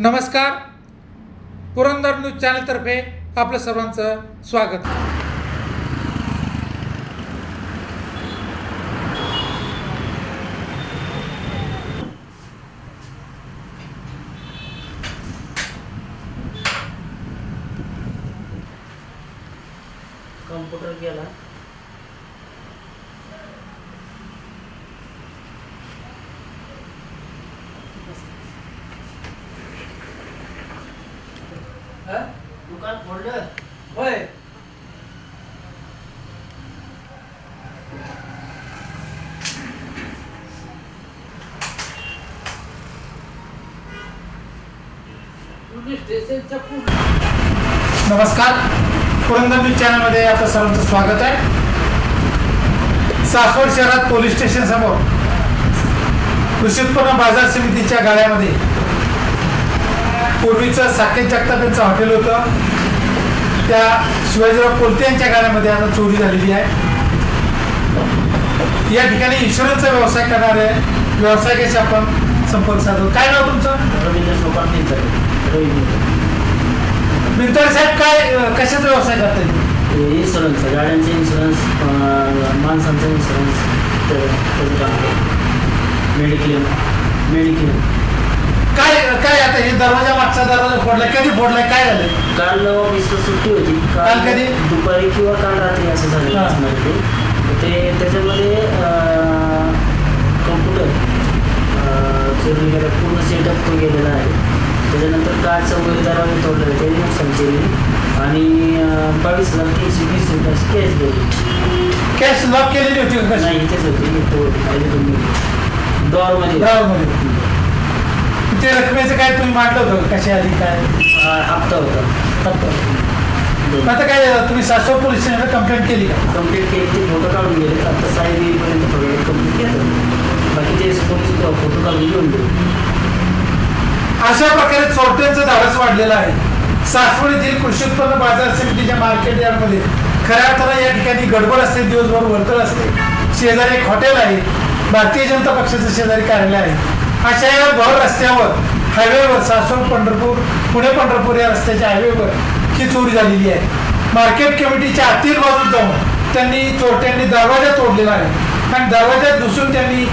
नमस्कार. पुरंदर न्यूज चॅनलतर्फे आपलं सर्वांचं स्वागत. कम्प्युटर गेला दुकान फोडलं होय. नमस्कार. पुरंदर न्यूज चॅनलमध्ये आपलं सर्वांचं स्वागत आहे. सासवड शहरात पोलीस स्टेशन समोर. कृषी उत्पन्न बाजार समितीच्या गाड्यामध्ये पूर्वीचं साकेत जगताप यांचं हॉटेल होतं. त्या शिवाजीराव कोलते यांच्या गाड्यामध्ये आता चोरी झालेली आहे. या ठिकाणी इन्शुरन्सचा व्यवसाय करणारे व्यावसायिकाशी आपण संपर्क साधू. काय नाव तुमचं? मिंतर. साहेब काय कशाचा व्यवसाय करताय? इन्शुरन्स गाड्यांचे इन्शुरन्स माणसांचा इन्शुरन्स मेडिक्लेम मेडिक्लेम काय काय आता हे दरवाजा मागचा दरवाजा फोडलाय कधी फोडलाय काय झालं काल ऑफिसला सुट्टी होती. काल कधी? दुपारी किंवा काल रात्री असं झालं हा. असणार ते ते त्याच्यामध्ये कम्प्युटर चोरी गेला पूर्ण सेटअप तो गेलेला आहे. त्याच्यानंतर कार्डचं वगैरे दरवाजे तोडलेलं ते नुकसान केले आणि अं, बावीस हजार तीनशे वीस रुपयाची कॅश दिली कॅश लॉक केलेली होती का कशी? नाही इथेच होती तो पाहिजे तुम्ही डॉरमध्ये ड्रायव्हरमध्ये ते रकमेचं काय तुम्ही मांडलं होतं? का? कशी आली काय? हप्ता होता. फक्त आता काय? तुम्ही सासवड पोलीस स्टेशनला कंप्लेंट केली का? कंप्लीट केली ते फोटो काढून गेले. आता साहेब येईपर्यंत वेळ कंप्लीट केलं बाकी ते पोलीस फोटो काढून घेऊन गेले. अशा प्रकारे चोरट्यांचं धाडस वाढलेलं आहे. सासवड येथील कृषी उत्पन्न बाजार समितीच्या मार्केट यार्डमध्ये खऱ्या अर्थानं या ठिकाणी गडबड असते दिवसभर वर्तळ असते. शेजारी एक हॉटेल आहे. भारतीय जनता पक्षाचं शेजारी कार्यालय आहे. अशा या भर रस्त्यावर. हायवेवर सासवड पंढरपूर पुणे पंढरपूर या रस्त्याच्या हायवेवर ही चोरी झालेली आहे. मार्केट कमिटीच्या आतील बाजूत जाऊन त्यांनी चोरट्यांनी दरवाजा तोडलेला आहे. आणि दरवाजात घुसून त्यांनी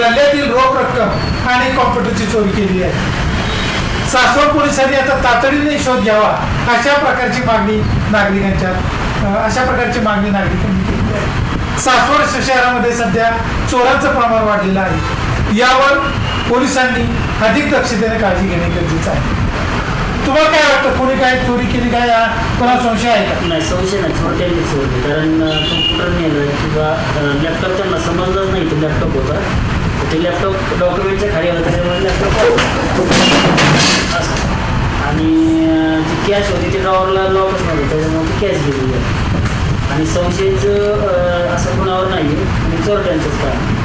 गल्ल्यातील रोख रक्कम आणि कॉम्प्युटरची चोरी केली आहे. सासवड पोलिसांनी आता तातडीने शोध घ्यावा. अशा प्रकारची मागणी नागरिकांच्या अशा प्रकारची मागणी नागरिकांनी केली आहे. सासवड शहरामध्ये सध्या चोरांचं प्रमाण वाढलेलं आहे. यावर पोलिसांनी अधिक दक्षतेने काळजी घेणे गरजेचं आहे. तुम्हाला काय वाटतं? कोणी काय चोरी केली काय? या कोणाला संशय आहे का? नाही संशय नाही. छोट्यांनी चोरली कारण कम्प्युटर नेलं किंवा लॅपटॉप त्यांना समजलंच नाही तो लॅपटॉप होता. ते लॅपटॉप डॉक्युमेंटच्या खाली आलं त्याच्यामुळे लॅपटॉप असं. आणि जी कॅश होती ती ड्रॉवरला लॉकच नव्हतं त्याच्यामुळे ती कॅश गेलेली आहे आणि संशयचं असं कुणावर नाही आहे आणि चोरट्यांचंच काम.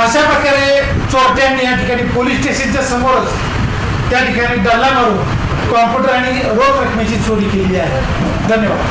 अशा प्रकारे चोरट्यांनी या ठिकाणी पोलीस स्टेशनच्या समोरच त्या ठिकाणी डल्ला मारून कॉम्प्युटर आणि रोख रकमेची चोरी केली आहे. धन्यवाद.